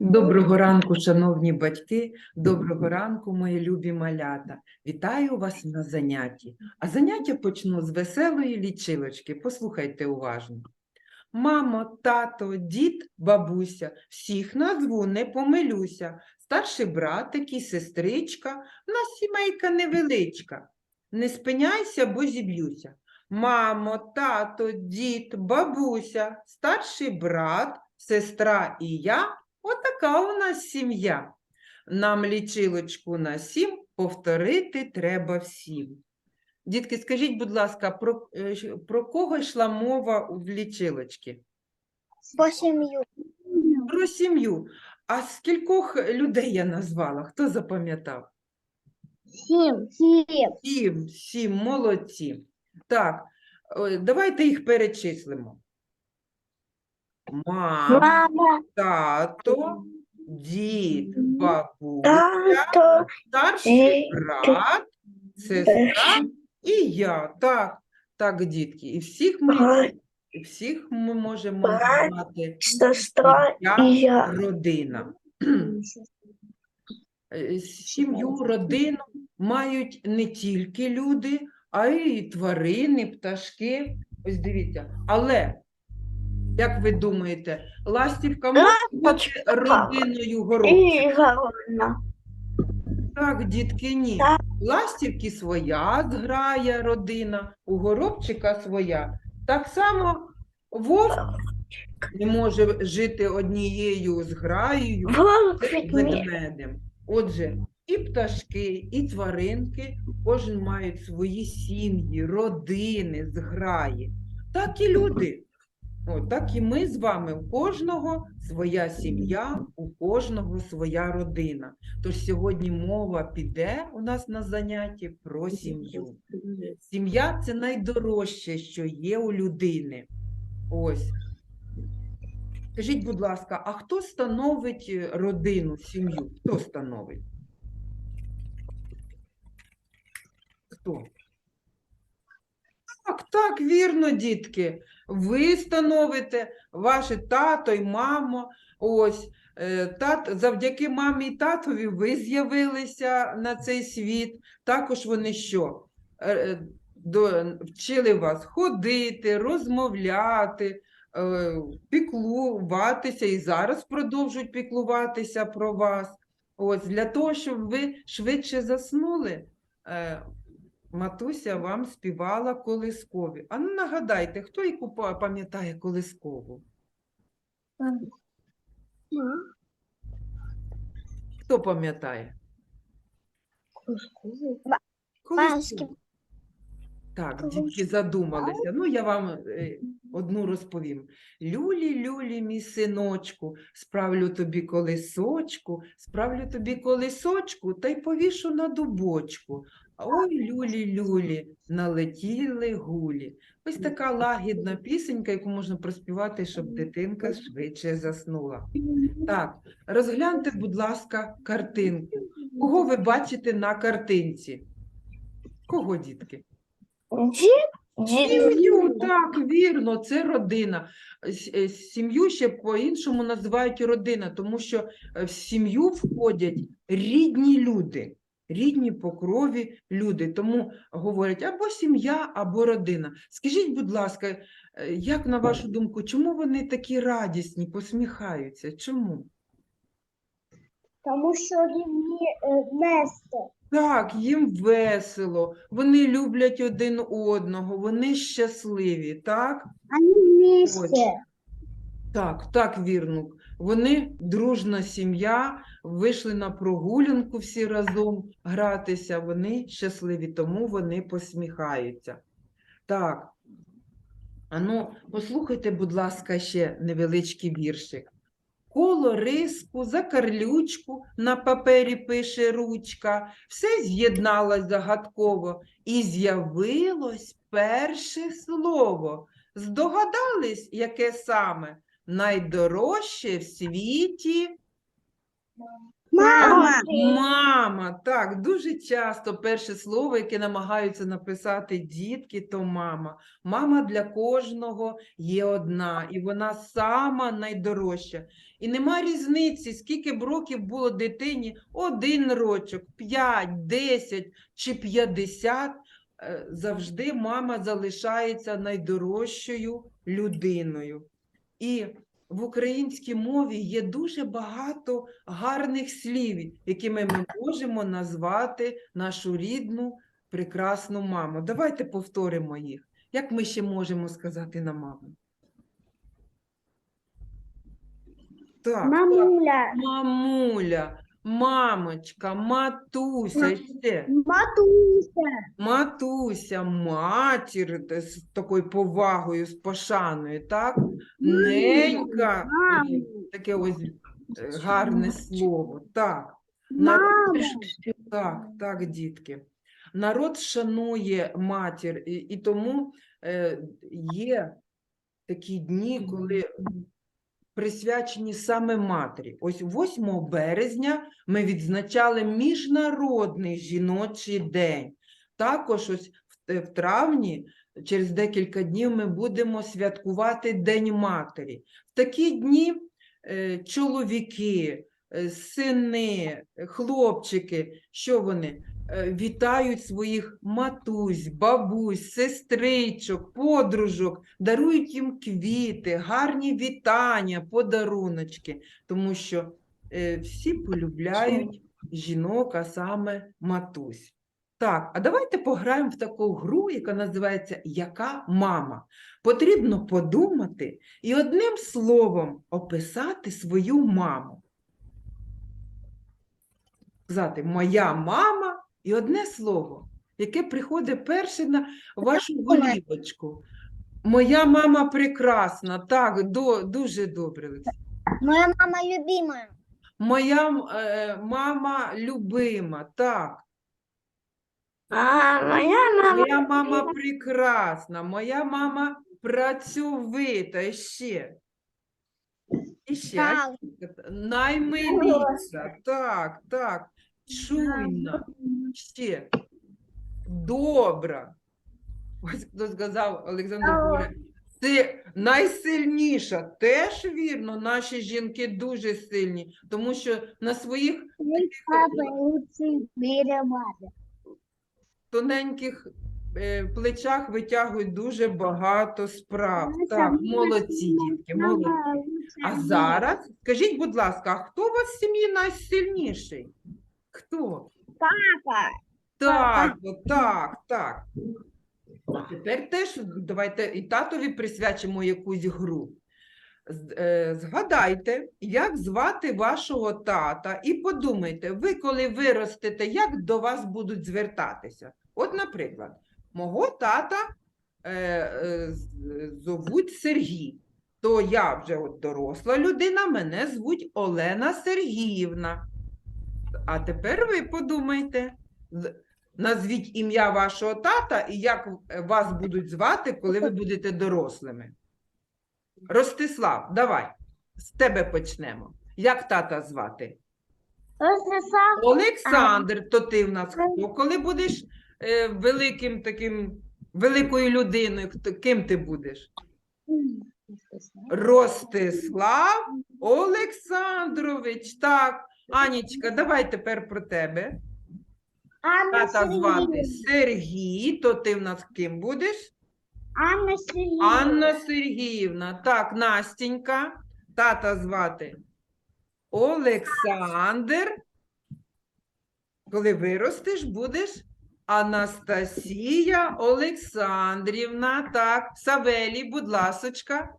Доброго ранку, шановні батьки, доброго ранку, мої любі малята. Вітаю вас на занятті. А заняття почну з веселої лічилочки. Послухайте уважно. Мамо, тато, дід, бабуся, всіх назву не помилюся. Старший братик і сестричка, в нас сімейка невеличка. Не спиняйся, бо зіб'юся. Мамо, тато, дід, бабуся, старший брат, сестра і я Отака у нас сім'я. Нам лічилочку на сім повторити треба всім. Дітки, скажіть, будь ласка, про, е, про кого йшла мова в лічилочці? По сім'ю. Про сім'ю. А скількох людей я назвала? Хто запам'ятав? Сім. Сім. Сім, сім, молодці. Так, давайте їх перечислимо. Мама, Мама, тато, дід, бабуся, тато, старший Е, брат, сестра і я. Так, так, дітки. І всіх ми, брат, і всіх ми можемо брат, назвати сестра і я. родина. Е, Сім'ю, родину мають не тільки люди, а й тварини, пташки. Ось дивіться. Але, як ви думаєте, ластівка може бути родиною горобчика? І. Так, дітки, ні. Ластівки своя зграя родина, у горобчика своя. Так само вовк не може жити однією зграєю з ведмедем. Отже, і пташки, і тваринки кожен мають свої сім'ї, родини, зграї. Так і люди. О, так і ми з вами. У кожного своя сім'я, у кожного своя родина. Тож сьогодні мова піде у нас на занятті про сім'ю. Сім'я це найдорожче, що є у людини. Ось. Скажіть, будь ласка, а хто становить е, родину, сім'ю? Хто становить? Хто? Так, так, вірно, дітки. Ви становите, ваші тато і мамо. Ось, е, тат, завдяки мамі і татові ви з'явилися на цей світ. Також вони що? Е, е, вчили вас ходити, розмовляти, піклуватися і зараз продовжують піклуватися про вас. Ось для того, щоб ви швидше заснули, матуся вам співала колискові. А ну нагадайте, хто па- пам'ятає колискову? Хто пам'ятає? Колискову. Так, дітки задумалися. Ну, я вам е, одну розповім. Люлі, люлі, мій синочку, справлю тобі колисочку, справлю тобі колисочку та й повішу на дубочку. Ой, люлі, люлі, налетіли гулі. Ось така лагідна пісенька, яку можна проспівати, щоб дитинка швидше заснула. Так, розгляньте, будь ласка, картинку. Кого ви бачите на картинці? Кого, дітки? Сім'ю, так, вірно, це родина. Е, Сім'ю ще по-іншому називають родина, тому що е, в сім'ю входять рідні люди, рідні по крові люди. Тому говорять або сім'я, або родина. Скажіть, будь ласка, е, як на вашу думку, чому вони такі радісні, посміхаються? Чому? тому що рівні нести. Так, їм весело, вони люблять один одного, вони щасливі, так? Вони вместе. Так, так, вірно. Вони дружна сім'я, вийшли на прогулянку всі разом гратися, вони щасливі, тому вони посміхаються. Так. Ану, послухайте, будь ласка, ще невеличкий віршик. Коло риску, за карлючку на папері пише ручка, все з'єдналось загадково, і з'явилось перше слово. Здогадались, яке саме? Найдорожче в світі Мама. Мама, так, дуже часто перше слово, яке намагаються написати дітки, то мама. Мама для кожного є одна, і вона сама найдорожча. І нема різниці, скільки б років було дитині, один рочок, п'ять, десять чи п'ятдесят, е, завжди мама залишається найдорожчою людиною. І в українській мові є дуже багато гарних слів, якими ми можемо назвати нашу рідну прекрасну маму. Давайте повторимо їх. Як ми ще можемо сказати на маму? Так, так. Мамуля. Мамочка, матуся, ще. Матуся. Матуся, матір е, з такою повагою, з пошаною, так? Ненька, таке ось е, гарне слово. Так, народ, так, так, дітки. Народ шанує матір, і, і тому е, є такі дні, коли присвячені саме матері. Ось 8 березня ми відзначали Міжнародний жіночий день. Також ось в, е, в травні, через декілька днів, ми будемо святкувати День матері. В такі дні е, чоловіки, е, сини, хлопчики, що вони? Е, Вітають своїх матусь, бабусь, сестричок, подружок, дарують їм квіти, гарні вітання, подаруночки, тому що е, всі полюбляють жінок, а саме матусь. Так, а давайте пограємо в таку гру, яка називається Яка мама? Потрібно подумати і одним словом описати свою маму. Сказати моя мама і одне слово, яке приходить перше на вашу голівочку. Моя мама прекрасна, так, до, дуже добре. Олексій. Моя мама любимая. Моя е, мама любима, так. А, моя мама. Моя мама прекрасна, моя мама працьовита і ще. І ще. Так. Наймиліша, так, так. Чуйна, ще. Добра. Ось хто сказав Олександр. Боря. Це найсильніша. Теж вірно, наші жінки дуже сильні, тому що на своїх в тоненьких е, плечах витягують дуже багато справ. Так, молодці, дітки, молодці. А зараз скажіть, будь ласка, а хто у вас в сім'ї найсильніший? Хто? Папа. Так, от так, так. Тепер теж давайте і татові присвячимо якусь гру. З- е, Згадайте, як звати вашого тата, і подумайте, ви коли виростете, як до вас будуть звертатися. От, наприклад, мого тата е, е, з- зовуть Сергій, то я вже от доросла людина, мене звуть Олена Сергіївна. А тепер ви подумайте, назвіть ім'я вашого тата і як е, вас будуть звати, коли ви будете дорослими. Ростислав, давай, з тебе почнемо. Як тата звати? Ростислав. Олександр, то ти в нас хто? Коли будеш е, великим таким, великою людиною, хто- ким ти будеш? Ростислав Олександрович. Так, Анічка, давай тепер про тебе. Анна Тата звати. Сергій, то ти в нас ким будеш? Анна Сергіївна. Анна Сергіївна. Так, Настінька. Тата звати Олександр. Коли виростеш, будеш Анастасія Олександрівна. Так, Савелій, будь ласочка.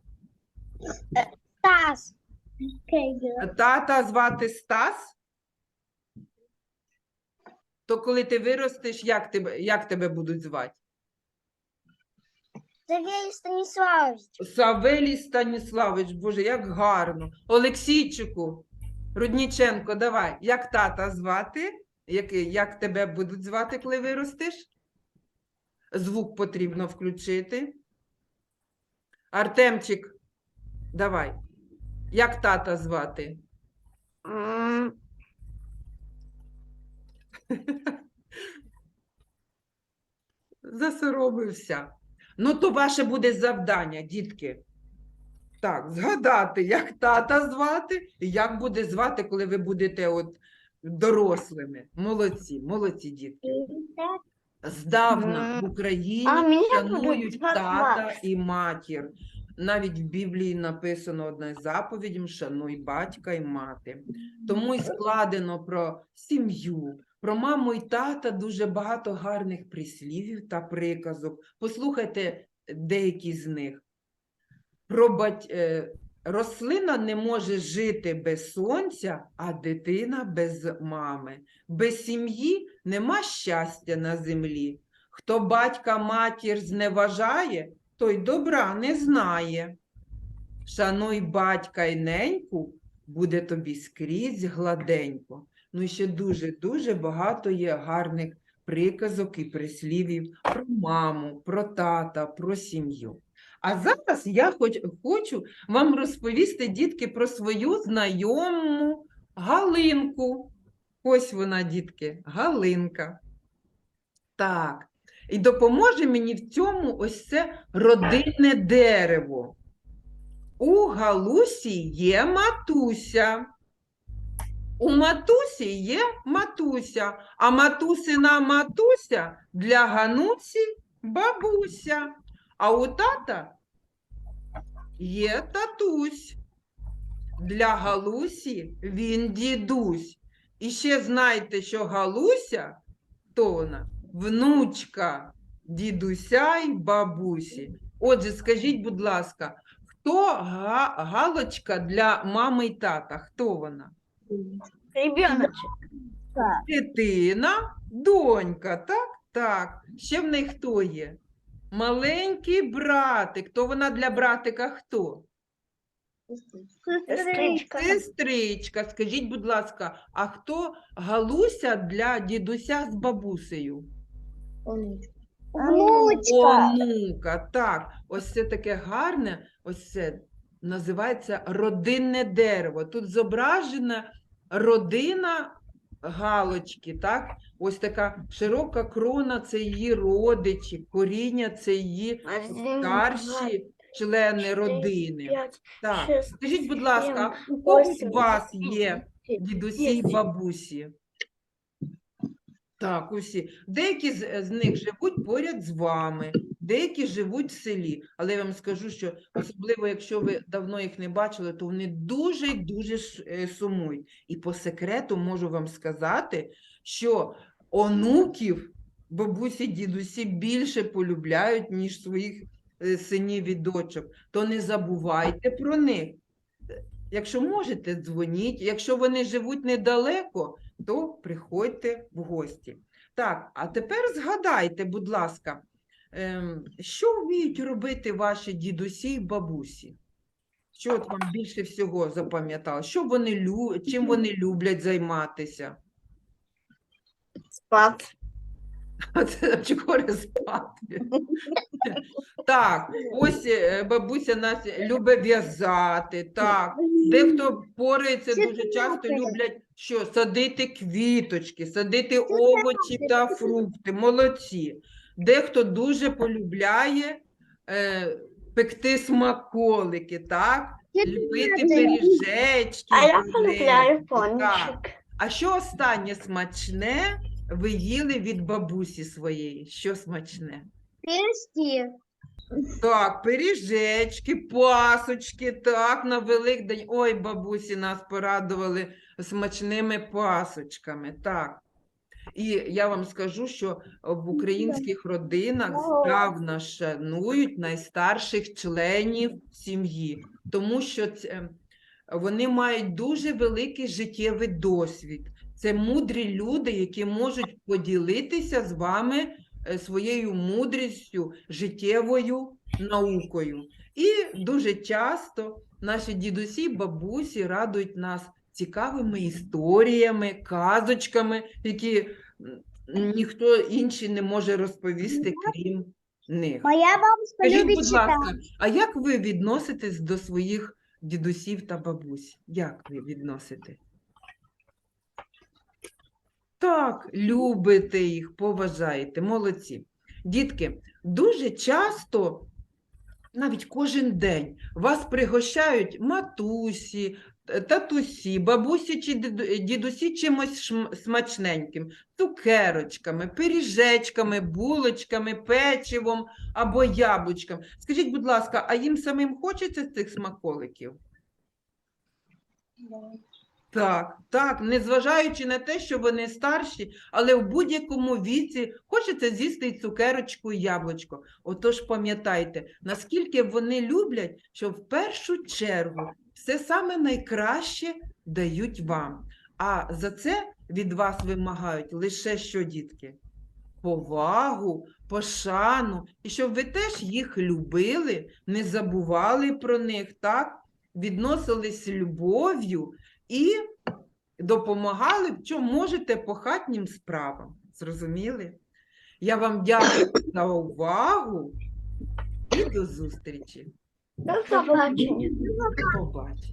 Стас. Тата звати Стас. То коли ти виростеш, як тебе, як тебе будуть звати? Сергій Станіславович. Савелій Станіславович, Боже, як гарно. Олексійчику, Рудніченко, давай. Як тата звати? Як, як тебе будуть звати, коли виростеш? Звук потрібно включити. Артемчик, давай. Як тата звати? Засоромився. Ну, то ваше буде завдання, дітки. Так, згадати, як тата звати, і як буде звати, коли ви будете от дорослими. Молодці, молодці дітки. Здавна в Україні А мене шанують звати тата Макс. і матір. Навіть в Біблії написано одна з заповідей шануй батька і мати. Тому й складено про сім'ю, про маму і тата дуже багато гарних прислівів та приказок. Послухайте деякі з них. Про бать... е, Рослина не може жити без сонця, а дитина без мами. Без сім'ї нема щастя на землі. Хто батька матір зневажає, той добра не знає. Шануй батька й неньку, буде тобі скрізь гладенько. Ну і ще дуже-дуже багато є гарних приказок і прислівів про маму, про тата, про сім'ю. А зараз я хоч, хочу вам розповісти, дітки, про свою знайому Галинку. Ось вона, дітки, Галинка. Так. І допоможе мені в цьому ось це родинне дерево. У Галусі є матуся. У матусі є матуся, а матусина матуся для Ганусі бабуся. А у тата є татусь. Для Галусі він дідусь. І ще знайте, що Галуся то вона внучка дідуся й бабусі. Отже, скажіть, будь ласка, хто га- галочка для мами й тата? Хто вона? Ребеночек. Дитина, донька, так? Так. Ще в неї хто є? Маленький братик. То вона для братика хто? Сестричка. Сестричка. Скажіть, будь ласка, а хто Галуся для дідуся з бабусею? Внучка. Онука, так, ось це таке гарне, ось це називається родинне дерево. Тут зображена родина галочки, так? Ось така широка крона це її родичі, коріння це її старші члени родини. Так, скажіть, будь ласка, у восемь, у вас є дідусі й бабусі? Так, усі. Деякі з, з них живуть поряд з вами, деякі живуть в селі. Але я вам скажу, що особливо, якщо ви давно їх не бачили, то вони дуже й дуже е, сумують. І по секрету можу вам сказати, що онуків бабусі, дідусі більше полюбляють, ніж своїх е, синів і дочок. То не забувайте про них. Е, Якщо можете, дзвоніть. Якщо вони живуть недалеко, то приходьте в гості. Так, а тепер згадайте, будь ласка, ем, що вміють робити ваші дідусі і бабусі? Що от вам більше всього запам'ятало? Що вони. Чим вони люблять займатися? спать. А це чого спати? Так, ось е, бабуся нас любить в'язати. Так, дехто порається дуже часто люблять що? Садити квіточки, садити овочі та фрукти. Молодці. Дехто дуже полюбляє е, пекти смаколики, так? Ліпити пиріжечки. А я полюбляю пончик. А що останнє смачне ви їли від бабусі своєї? Що смачне? Пирожки. Так, пиріжечки, пасочки, так, на Великдень. Ой, бабусі нас порадували смачними пасочками, так. І я вам скажу, що в українських родинах здавна шанують найстарших членів сім'ї, тому що це, вони мають дуже великий життєвий досвід. Це мудрі люди, які можуть поділитися з вами е, своєю мудрістю, життєвою наукою. І дуже часто наші дідусі, бабусі радують нас цікавими історіями, казочками, які ніхто інший не може розповісти, крім них. Моя бабушка Скажіть, любит будь ласка, а як ви відноситесь до своїх дідусів та бабусь? Як ви відносите? Так. Любите їх, поважаєте, молодці. Дітки, дуже часто, навіть кожен день, вас пригощають матусі, татусі, бабусі чи дідусі чимось смачненьким, цукерочками, пиріжечками, булочками, печивом або яблучком. Скажіть, будь ласка, а їм самим хочеться цих смаколиків? Так, так, незважаючи на те, що вони старші, але в будь-якому віці хочеться з'їсти і цукерочку, і яблучко. Отож пам'ятайте, наскільки вони люблять, що в першу чергу все саме найкраще дають вам. А за це від вас вимагають лише що, дітки? Повагу, пошану, і щоб ви теж їх любили, не забували про них, так? Відносились любов'ю і допомагали, в чому можете по хатнім справам. Зрозуміли? Я вам дякую за увагу і до зустрічі. До побачення. До побачення.